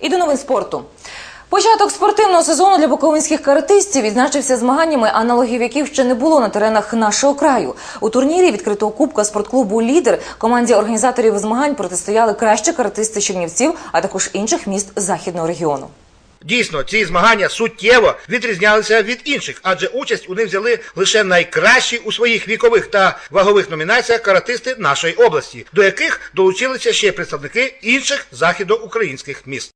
І до новин спорту. Початок спортивного сезону для буковинських каратистів відзначився змаганнями, аналогів яких ще не було на теренах нашого краю. У турнірі відкритого кубка спортклубу Лідер команді організаторів змагань протистояли кращі каратисти Чернівців, а також інших міст західного регіону. Дійсно, ці змагання суттєво відрізнялися від інших, адже участь у них взяли лише найкращі у своїх вікових та вагових номінаціях каратисти нашої області, до яких долучилися ще представники інших західноукраїнських міст.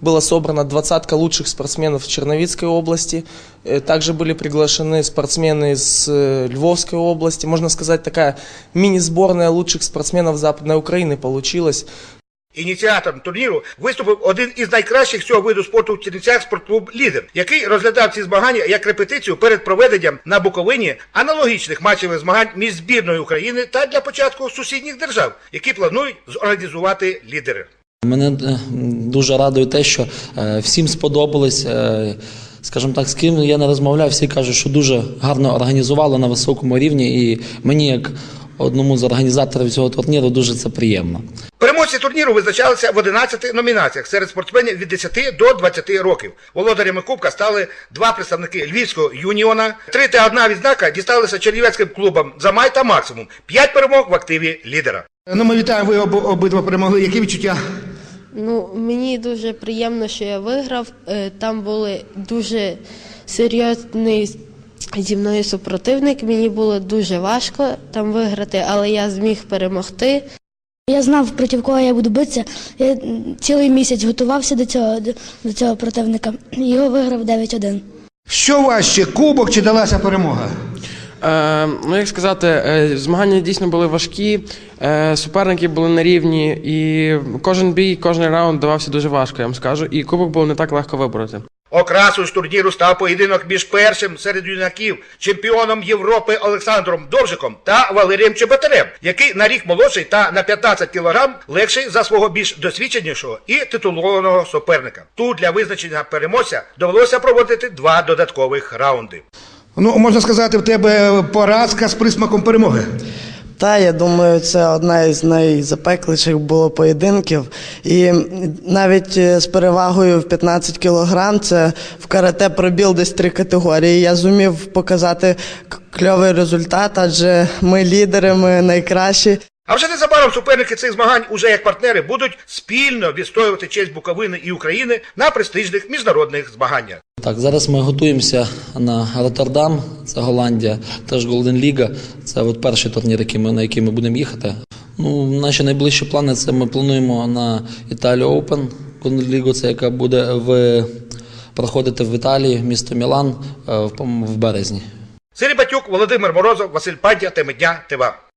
Была собрана двадцатка лучших спортсменов Черновицкой области. Э, Также были приглашены спортсмены из э, Львовской области. Можно сказать, такая мини-сборная лучших спортсменов Западной Украины получилась. Ініціатором турніру виступив один із найкращих цього виду спорту в Чернівцях спортклуб Лідер, який розглядав ці змагання як репетицію перед проведенням на Буковині аналогічних матчевих змагань між збірною України та для початку сусідніх держав, які планують зорганізувати лідери. Мене е, дуже радує те, що е, всім сподобалось. е, Скажімо так, з ким я не розмовляв, всі кажуть, що дуже гарно організували на високому рівні, і мені, як одному з організаторів цього турніру, дуже це приємно. Переможці турніру визначалися в 11 номінаціях серед спортсменів від 10 до 20 років. Володарями Кубка стали два представники Львівського юніона. Три та одна відзнака дісталися чернівецьким клубам Замай та Максимум. П'ять перемог в активі лідера. Ну, ми вітаємо, ви обидва перемогли. Які відчуття? Ну, мені дуже приємно, що я виграв. Е, Там були дуже серйозний зі мною супротивник. Мені було дуже важко там виграти, але я зміг перемогти. Я знав, проти кого я буду битися. Я цілий місяць готувався до цього, до- до цього противника. Його виграв 9-1. Що важче, кубок чи далася перемога? Е, ну, як сказати, е, змагання дійсно були важкі, е, суперники були на рівні, і кожен бій, кожен раунд давався дуже важко, я вам скажу. І кубок було не так легко вибороти. Окрасою ж турніру став поєдинок між першим серед юнаків чемпіоном Європи Олександром Довжиком та Валерієм Чеботарем, який на рік молодший та на 15 кілограм легший за свого більш досвідченішого і титулованого суперника. Тут для визначення переможця довелося проводити два додаткових раунди. Ну, можна сказати, в тебе поразка з присмаком перемоги. Та я думаю, це одна із найзапекліших було поєдинків. І навіть е, з перевагою в 15 кілограм це в карате пробіл десь три категорії. Я зумів показати кльовий результат, адже ми лідери, ми найкращі. А вже незабаром суперники цих змагань уже як партнери будуть спільно відстоювати честь Буковини і України на престижних міжнародних змаганнях. Так, зараз ми готуємося на Роттердам, це Голландія, теж Голден Ліга. Це от перший турнір, який ми, на який ми будемо їхати. Ну, наші найближчі плани це ми плануємо на Італію Open, Голден Лігу, це яка буде в, проходити в Італії, місто Мілан, е, в, в березні. Сергій Батюк, Володимир Морозов, Василь Пандя, Теми дня, ТВА.